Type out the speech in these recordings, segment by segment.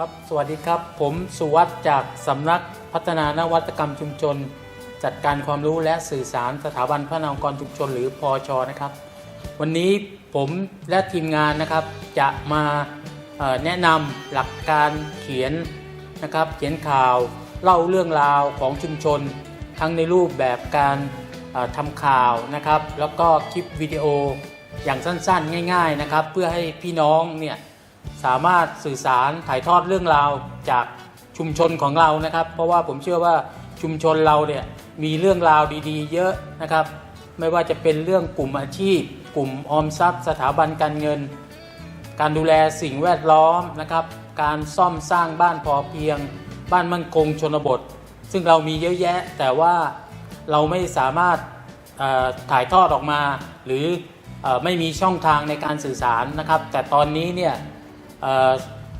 ครับ สวัสดีครับ ผมสุวัสด์จากสำนักพัฒนานวัตกรรมชุมชน จัดการความรู้และสื่อสารสถาบันพัฒนาองค์กรชุมชนหรือพอชนะครับ วันนี้ผมและทีมงานนะครับจะมาแนะนำหลักการเขียนนะครับเขียนข่าวเล่าเรื่องราวของชุมชน ทั้งในรูปแบบการทำข่าวนะครับ แล้วก็คลิปวิดีโออย่างสั้นๆ ง่าย ๆนะครับ เพื่อให้พี่น้องเนี่ย สามารถสื่อสารถ่ายทอดเรื่องราวจากชุมชนของเรานะครับ เพราะว่าผมเชื่อว่าชุมชนเราเนี่ยมีเรื่องราวดีๆ เยอะนะครับ ไม่ว่าจะเป็นเรื่องกลุ่มอาชีพ กลุ่มออมทรัพย์ สถาบันการเงิน การดูแลสิ่งแวดล้อมนะครับ การซ่อมสร้างบ้านพอเพียง บ้านมั่นคงชนบท ซึ่งเรามีเยอะแยะ แต่ว่าเราไม่สามารถถ่ายทอดออกมา หรืออไม่มีช่องทางในการสื่อสารนะครับ แต่ตอนนี้เนี่ย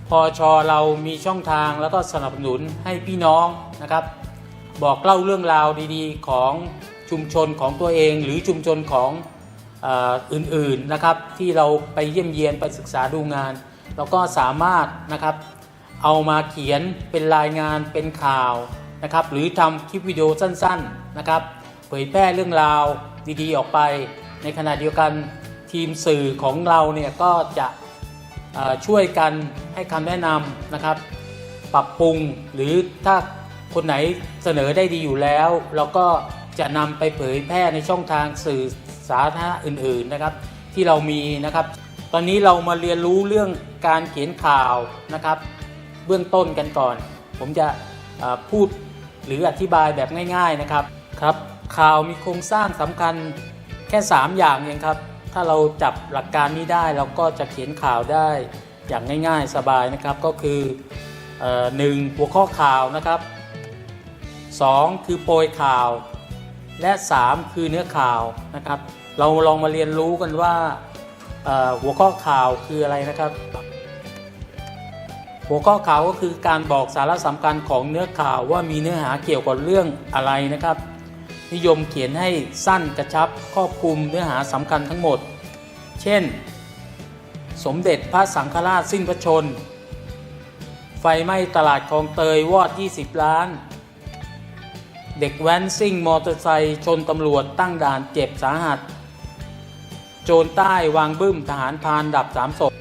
พอชอเรามีช่องทางแล้วก็สนับสนุนให้พี่น้องนะครับ บอกเล่าเรื่องราวดีๆ ของชุมชนของตัวเองหรือชุมชนของอื่นๆนะครับที่เราไปเยี่ยมเยียนไปศึกษาดูงาน แล้วก็สามารถนะครับเอามาเขียนเป็นรายงานเป็นข่าวนะครับ หรือทำคลิปวิดีโอสั้นๆนะครับ เผยแพร่เรื่องราวดีๆออกไป ในขณะเดียวกันทีมสื่อของเราเนี่ยก็จะ ช่วยกันให้คำแนะนำนะครับ ปรับปรุงหรือถ้าคนไหนเสนอได้ดีอยู่แล้ว เราก็จะนำไปเผยแพร่ในช่องทางสื่อสาธารณะอื่นๆนะครับ ที่เรามีนะครับ ตอนนี้เรามาเรียนรู้เรื่องการเขียนข่าวนะครับ เบื้องต้นกันก่อน ผมจะพูดหรืออธิบายแบบง่าย ๆนะครับครับข่าวมีโครงสร้างสำคัญแค่ 3 อย่างเองครับ ถ้าเราจับหลักการนี้ได้เราก็จะเขียนข่าวได้อย่างง่ายๆสบายนะครับก็คือหนึ่งหัวข้อข่าวนะครับ 2 คือโปรยข่าว และ 3 คือเนื้อข่าวนะครับ เราลองมาเรียนรู้กันว่าหัวข้อข่าวคืออะไรนะครับ หัวข้อข่าวก็คือการบอกสาระสำคัญของเนื้อข่าวว่ามีเนื้อหาเกี่ยวกับเรื่องอะไรนะครับ นิยมเขียนให้สั้นกระชับครอบคลุมเนื้อหาสำคัญทั้งหมด เช่น สมเด็จพระสังฆราชสิ้นพระชน ไฟไหม้ตลาดคลองเตยวอด 20 ล้าน เด็กแว้นซิ่งมอเตอร์ไซค์ชนตำรวจตั้งด่านเจ็บสาหัส โจรใต้วางบึ้มทหารพานดับสามศพ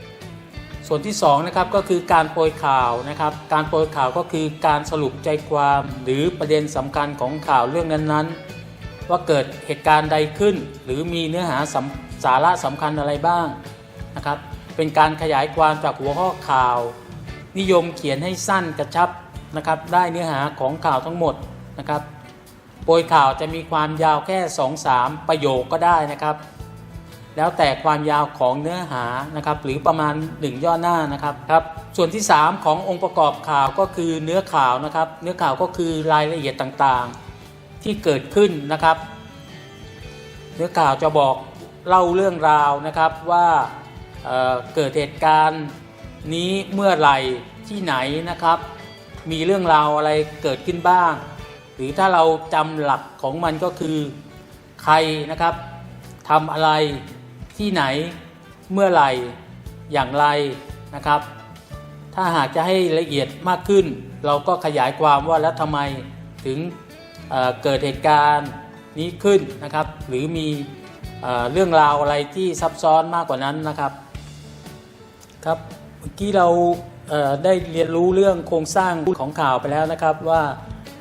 ส่วนที่2นะครับก็คือการโปรยข่าวนะครับ การโปรยข่าวก็คือการสรุปใจความหรือประเด็นสำคัญของข่าวเรื่องนั้นๆ ว่าเกิดเหตุการณ์ใดขึ้น หรือมีเนื้อหาสสาระสำคัญอะไรบ้างนะครับ เป็นการขยายความจากหัวข้อข่าว นิยมเขียนให้สั้นกระชับนะครับ ได้เนื้อหาของข่าวทั้งหมดนะครับ โปรยข่าวจะมีความยาวแค่ 2-3 ประโยคก็ได้นะครับ แล้วแต่ความยาวของเนื้อหานะครับหรือประมาณ 1 ย่อหน้านะครับครับ ส่วนที่ 3 ขององค์ประกอบข่าวก็คือเนื้อข่าวนะครับ เนื้อข่าวก็คือรายละเอียดต่างๆที่เกิดขึ้นนะครับ เนื้อข่าวจะบอกเล่าเรื่องราวนะครับว่าเเกิดเหตุการณ์นี้เมื่อไหร่ที่ไหนนะครับ มีเรื่องราวอะไรเกิดขึ้นบ้าง หรือถ้าเราจำหลักของมันก็คือใครนะครับทำอะไร ที่ไหนเมื่อไหร่อย่างไรนะครับ ถ้าหากจะให้ละเอียดมากขึ้น เราก็ขยายความว่าแล้วทำไมถึงเเกิดเหตุการณ์นี้ขึ้นนะครับ หรือมีเอเรื่องราวอะไรที่ซับซ้อนมากกว่านั้นนะครับครับเมื่อกี้เราเได้เรียนรู้เรื่องโครงสร้างของข่าวไปแล้วนะครับว่า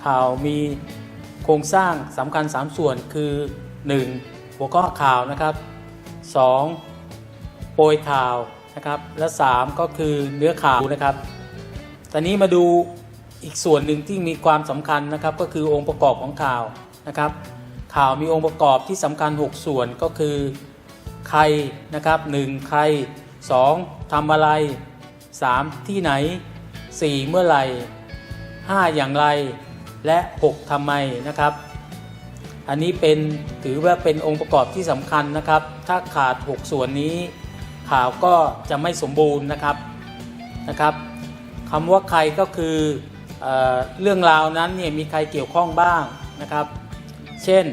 ข่าวมีโครงสร้างสำคัญ 3 ส่วนคือ 1. หัวข้อข่าวนะครับ 2. โปรยข่าวนะครับ และ 3 ก็คือเนื้อข่าวนะครับ ตอนนี้มาดูอีกส่วนหนึ่งที่มีความสำคัญนะครับก็คือองค์ประกอบของข่าวนะครับ ข่าวมีองค์ประกอบที่สำคัญ 6 ส่วนก็คือใครนะครับ 1. ใคร 2. ทำอะไร 3. ที่ไหน 4. เมื่อไหร่ 5. อย่างไรและ 6. ทำไมนะครับ อันนี้เป็นถือว่าเป็นองค์ประกอบที่สำคัญนะครับ ถ้าขาด 6 ส่วนนี้ข่าวก็จะไม่สมบูรณ์นะครับนะครับคำว่าใครก็คือเออเรื่องราวนั้นเนี่ยมีใครเกี่ยวข้องบ้างนะครับ เช่น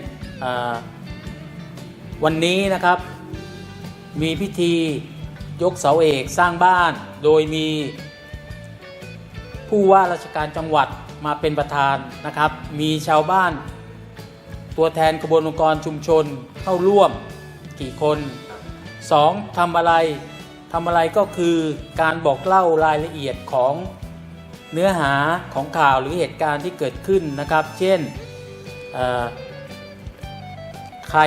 วันนี้นะครับ มีพิธียกเสาเอกสร้างบ้าน โดยมีผู้ว่าราชการจังหวัดมาเป็นประธานนะครับ มีชาวบ้าน ตัวแทนกระบวนการชุมชนเข้าร่วมกี่คน 2. ทำอะไรทำอะไรก็คือการบอกเล่ารายละเอียดของเนื้อหาของข่าวหรือเหตุการณ์ที่เกิดขึ้นนะครับ เช่นใคร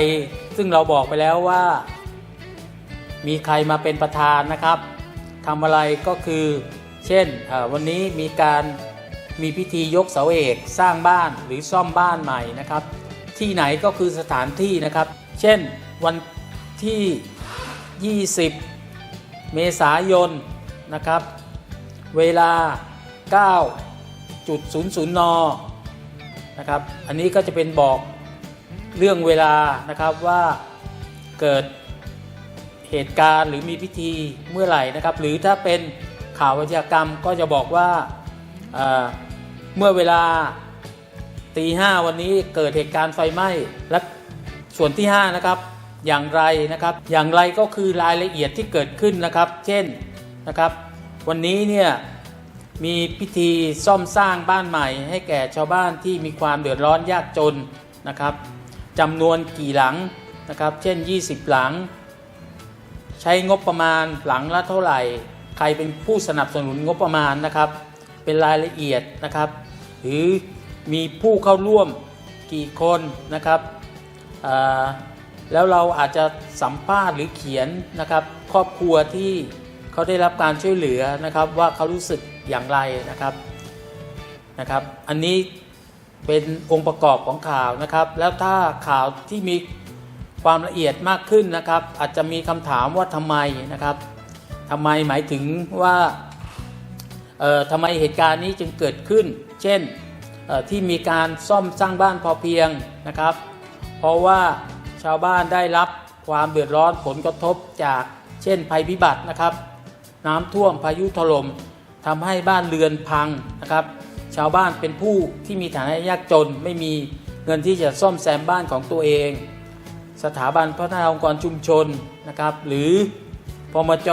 ซึ่งเราบอกไปแล้วว่า มีใครมาเป็นประธานนะครับทำอะไรก็คือ เช่นวันนี้มีการมีพิธียกเสาเอกสร้างบ้านหรือซ่อมบ้านใหม่นะครับ ที่ไหนก็คือสถานที่นะครับ เช่นวันที่ 20 เมษายนนะครับ เวลา 9.00 น นะครับ อันนี้ก็จะเป็นบอกเรื่องเวลานะครับว่าเกิดเหตุการณ์หรือมีพิธีเมื่อไหร่นะครับ หรือถ้าเป็นข่าวอาชญากรรมก็จะบอกว่าเอ่อเมื่อเวลา ตีห้าวันนี้เกิดเหตุการณ์ไฟไหม้และส่วนที่ 5 นะครับ อย่างไรนะครับ อย่างไรก็คือรายละเอียดที่เกิดขึ้นนะครับ เช่นนะครับ วันนี้เนี่ยมีพิธีซ่อมสร้างบ้านใหม่ ให้แก่ชาวบ้านที่มีความเดือดร้อนยากจนนะครับจำนวนกี่หลังนะครับ เช่น 20 หลัง ใช้งบประมาณหลังละเท่าไหร่ ใครเป็นผู้สนับสนุนงบประมาณนะครับ เป็นรายละเอียดนะครับ หรือ มีผู้เข้าร่วมกี่คนนะครับ แล้วเราอาจจะสัมภาษณ์หรือเขียนนะครับ ครอบครัวที่เขาได้รับการช่วยเหลือนะครับ ว่าเขารู้สึกอย่างไรนะครับนะครับ อันนี้เป็นองค์ประกอบของข่าวนะครับ แล้วถ้าข่าวที่มีความละเอียดมากขึ้นนะครับ อาจจะมีคำถามว่าทำไมนะครับทำไมหมายถึงว่าเอ่อทำไมเหตุการณ์นี้จึงเกิดขึ้น เช่น ที่มีการซ่อมสร้างบ้านพอเพียงนะครับ เพราะว่าชาวบ้านได้รับความเดือดร้อนผลกระทบจากเช่นภัยพิบัตินะครับ น้ำท่วมพายุถล่มทำให้บ้านเรือนพังนะครับ ชาวบ้านเป็นผู้ที่มีฐานะยากจนไม่มีเงินที่จะซ่อมแซมบ้านของตัวเอง สถาบันพัฒนาองค์กรชุมชนนะครับ หรือพมจ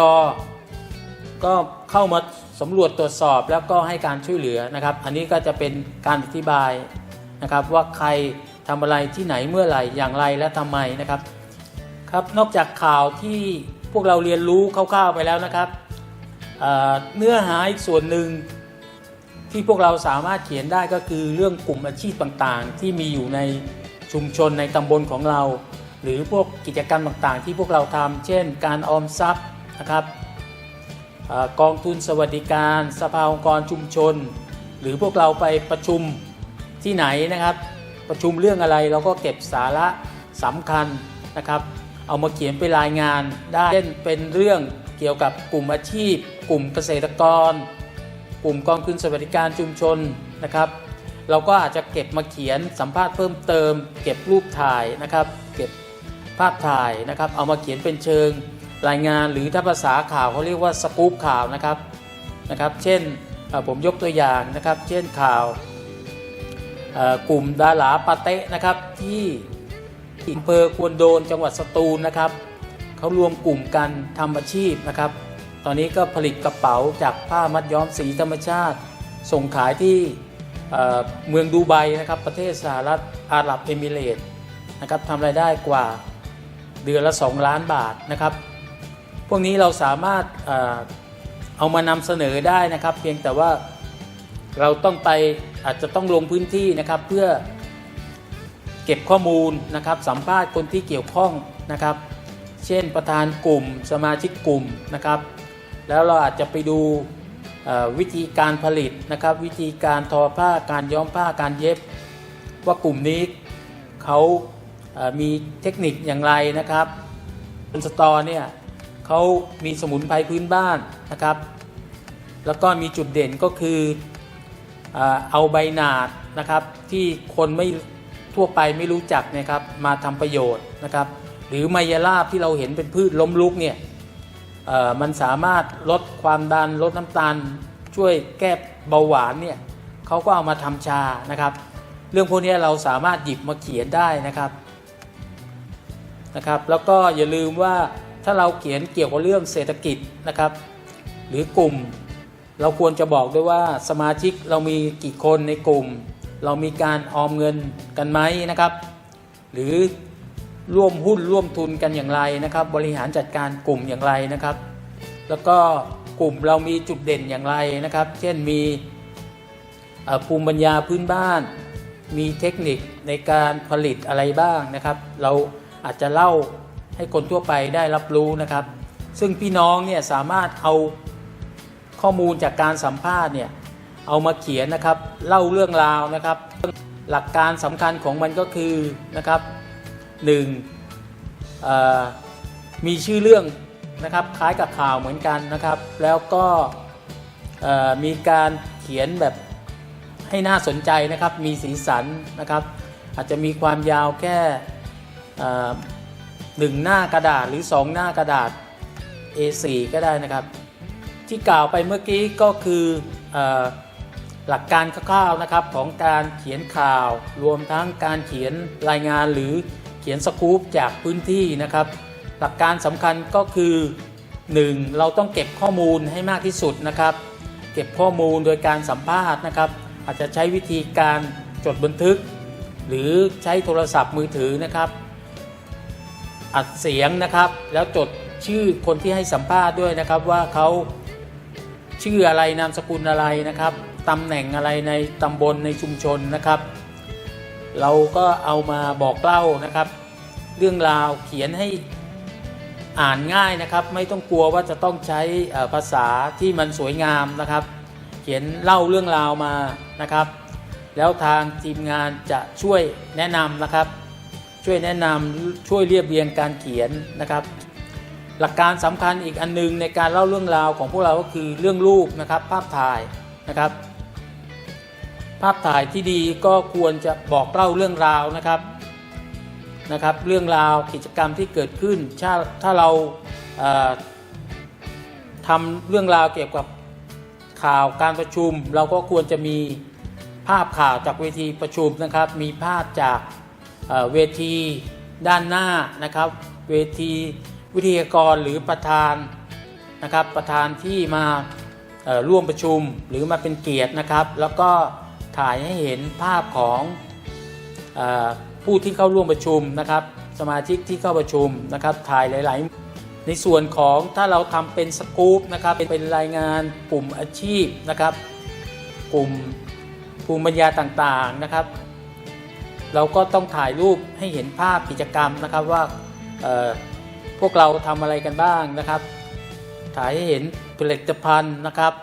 ก็เข้ามาสำรวจตรวจสอบแล้วก็ให้การช่วยเหลือนะครับ อันนี้ก็จะเป็นการอธิบายนะครับว่าใครทำอะไรที่ไหนเมื่อไหร่อย่างไรและทำไมนะครับครับนอกจากข่าวที่พวกเราเรียนรู้คร่าวๆไปแล้วนะครับเเนื้อหาอีกส่วนหนึ่งที่พวกเราสามารถเขียนได้ก็คือเรื่องกลุ่มอาชีพต่างๆ ที่มีอยู่ในชุมชนในตำบลของเรา หรือพวกกิจกรรมต่างๆ ที่พวกเราทำเช่น การออมทรัพย์นะครับ อกองทุนสวัสดิการ สภาองค์กรชุมชน หรือพวกเราไปประชุมที่ไหนนะครับ ประชุมเรื่องอะไรเราก็เก็บสาระสำคัญนะครับ เอามาเขียนเป็นรายงานได้เช่นเป็นเรื่องเกี่ยวกับกลุ่มอาชีพ กลุ่มเกษตรกร กลุ่มกองทุนสวัสดิการชุมชนนะครับ เราก็อาจจะเก็บมาเขียนสัมภาษณ์เพิ่มเติม เก็บรูปถ่ายนะครับ เก็บภาพถ่ายนะครับ เอามาเขียนเป็นเชิง รายงานหรือถ้าภาษาข่าวเขาเรียกว่าสกู๊ปข่าวนะครับนะครับเช่นผมยกตัวอย่างนะครับ เช่นข่าวกลุ่มดาราปาเตะนะครับที่อำเภอควนโดนจังหวัดสตูลนะครับเขารวมกลุ่มกันทำอาชีพนะครับ ตอนนี้ก็ผลิตกระเป๋าจากผ้ามัดย้อมสีธรรมชาติ ส่งขายที่เมืองดูไบนะครับ ประเทศสหรัฐอาหรับเอมิเรตส์นะครับทำรายได้กว่าเดือนละ 2 ล้านบาทนะครับ พวกนี้เราสามารถเอามานำเสนอได้นะครับ เพียงแต่ว่าเราต้องไปอาจจะต้องลงพื้นที่นะครับ เพื่อเก็บข้อมูลนะครับ สัมภาษณ์คนที่เกี่ยวข้องนะครับ เช่นประธานกลุ่ม สมาชิกกลุ่มนะครับ แล้วเราอาจจะไปดูวิธีการผลิตนะครับ วิธีการทอผ้าการย้อมผ้าการเย็บ ว่ากลุ่มนี้เขามีเทคนิคอย่างไรนะครับบนสตอเนี่ย เขามีสมุนไพรพื้นบ้านนะครับ แล้วก็มีจุดเด่นก็คือเอาใบหนาดนะครับที่คนไม่ทั่วไปไม่รู้จักนะครับมาทำประโยชน์นะครับ หรือไมยราบที่เราเห็นเป็นพืชล้มลุกเนี่ยมันสามารถลดความดันลดน้ำตาล ช่วยแก้เบาหวานเนี่ยเขาก็เอามาทำชานะครับ เรื่องพวกนี้เราสามารถหยิบมาเขียนได้นะครับนะครับ แล้วก็อย่าลืมว่า ถ้าเราเขียนเกี่ยวกับเรื่องเศรษฐกิจนะครับ หรือกลุ่ม เราควรจะบอกด้วยว่าสมาชิกเรามีกี่คนในกลุ่ม เรามีการออมเงินกันไหมนะครับ หรือร่วมหุ้นร่วมทุนกันอย่างไรนะครับ บริหารจัดการกลุ่มอย่างไรนะครับ แล้วก็กลุ่มเรามีจุดเด่นอย่างไรนะครับ เช่นมีเอ่อภูมิปัญญาพื้นบ้าน มีเทคนิคในการผลิตอะไรบ้างนะครับ เราอาจจะเล่า ให้คนทั่วไปได้รับรู้นะครับ ซึ่งพี่น้องเนี่ยสามารถเอาข้อมูลจากการสัมภาษณ์เนี่ยเอามาเขียนนะครับเล่าเรื่องราวนะครับ หลักการสำคัญของมันก็คือนะครับหนึ่งมีชื่อเรื่องนะครับคล้ายกับข่าวเหมือนกันนะครับ แล้วก็มีการเขียนแบบให้น่าสนใจนะครับ มีสีสันนะครับ อาจจะมีความยาวแค่ เอ่อหนึ่งหน้ากระดาษหรือสองหน้ากระดาษ A4 ก็ได้นะครับ ที่กล่าวไปเมื่อกี้ก็คือเออหลักการคร่าวๆนะครับของการเขียนข่าว รวมทั้งการเขียนรายงานหรือเขียนสกู๊ปจากพื้นที่นะครับ หลักการสำคัญก็คือ 1. เราต้องเก็บข้อมูลให้มากที่สุดนะครับ เก็บข้อมูลโดยการสัมภาษณ์นะครับ อาจจะใช้วิธีการจดบันทึก หรือใช้โทรศัพท์มือถือนะครับ อัดเสียงนะครับ แล้วจดชื่อคนที่ให้สัมภาษณ์ด้วยนะครับว่าเขาชื่ออะไรนามสกุลอะไรนะครับตำแหน่งอะไรในตำบลในชุมชนนะครับ เราก็เอามาบอกเล่านะครับ เรื่องราวเขียนให้อ่านง่ายนะครับ ไม่ต้องกลัวว่าจะต้องใช้ภาษาที่มันสวยงามนะครับ เขียนเล่าเรื่องราวมานะครับ แล้วทางทีมงานจะช่วยแนะนำนะครับ ช่วยแนะนำช่วยเรียบเรียงการเขียนนะครับหลักการสำคัญอีกอันนึงในการเล่าเรื่องราวของพวกเราก็คือเรื่องรูปนะครับภาพถ่ายนะครับ ภาพถ่ายที่ดีก็ควรจะบอกเล่าเรื่องราวนะครับนะครับ เรื่องราวกิจกรรมที่เกิดขึ้นถ้าถ้าเราเอ่อทำเรื่องราวเกี่ยวกับข่าวการประชุม เราก็ควรจะมีภาพข่าวจากเวทีประชุมนะครับ มีภาพจาก เวทีด้านหน้านะครับ เวทีวิทยากรหรือประธานนะครับ ประธานที่มาร่วมประชุมหรือมาเป็นเกียรตินะครับ แล้วก็ถ่ายให้เห็นภาพของอผู้ที่เข้าร่วมประชุมนะครับ สมาชิกที่เข้าประชุมนะครับ ถ่ายหลาย ๆ ในส่วนของถ้าเราทำเป็นสกู๊ปนะครับ เป็นรายงานกลุ่มอาชีพนะครับ กลุ่มภูมิปัญญาต่าง ๆ นะครับ เราก็ต้องถ่ายรูปให้เห็นภาพกิจกรรมนะครับว่าพวกเราทำอะไรกันบ้างนะครับ ถ่ายให้เห็นผลิตภัณฑ์นะครับ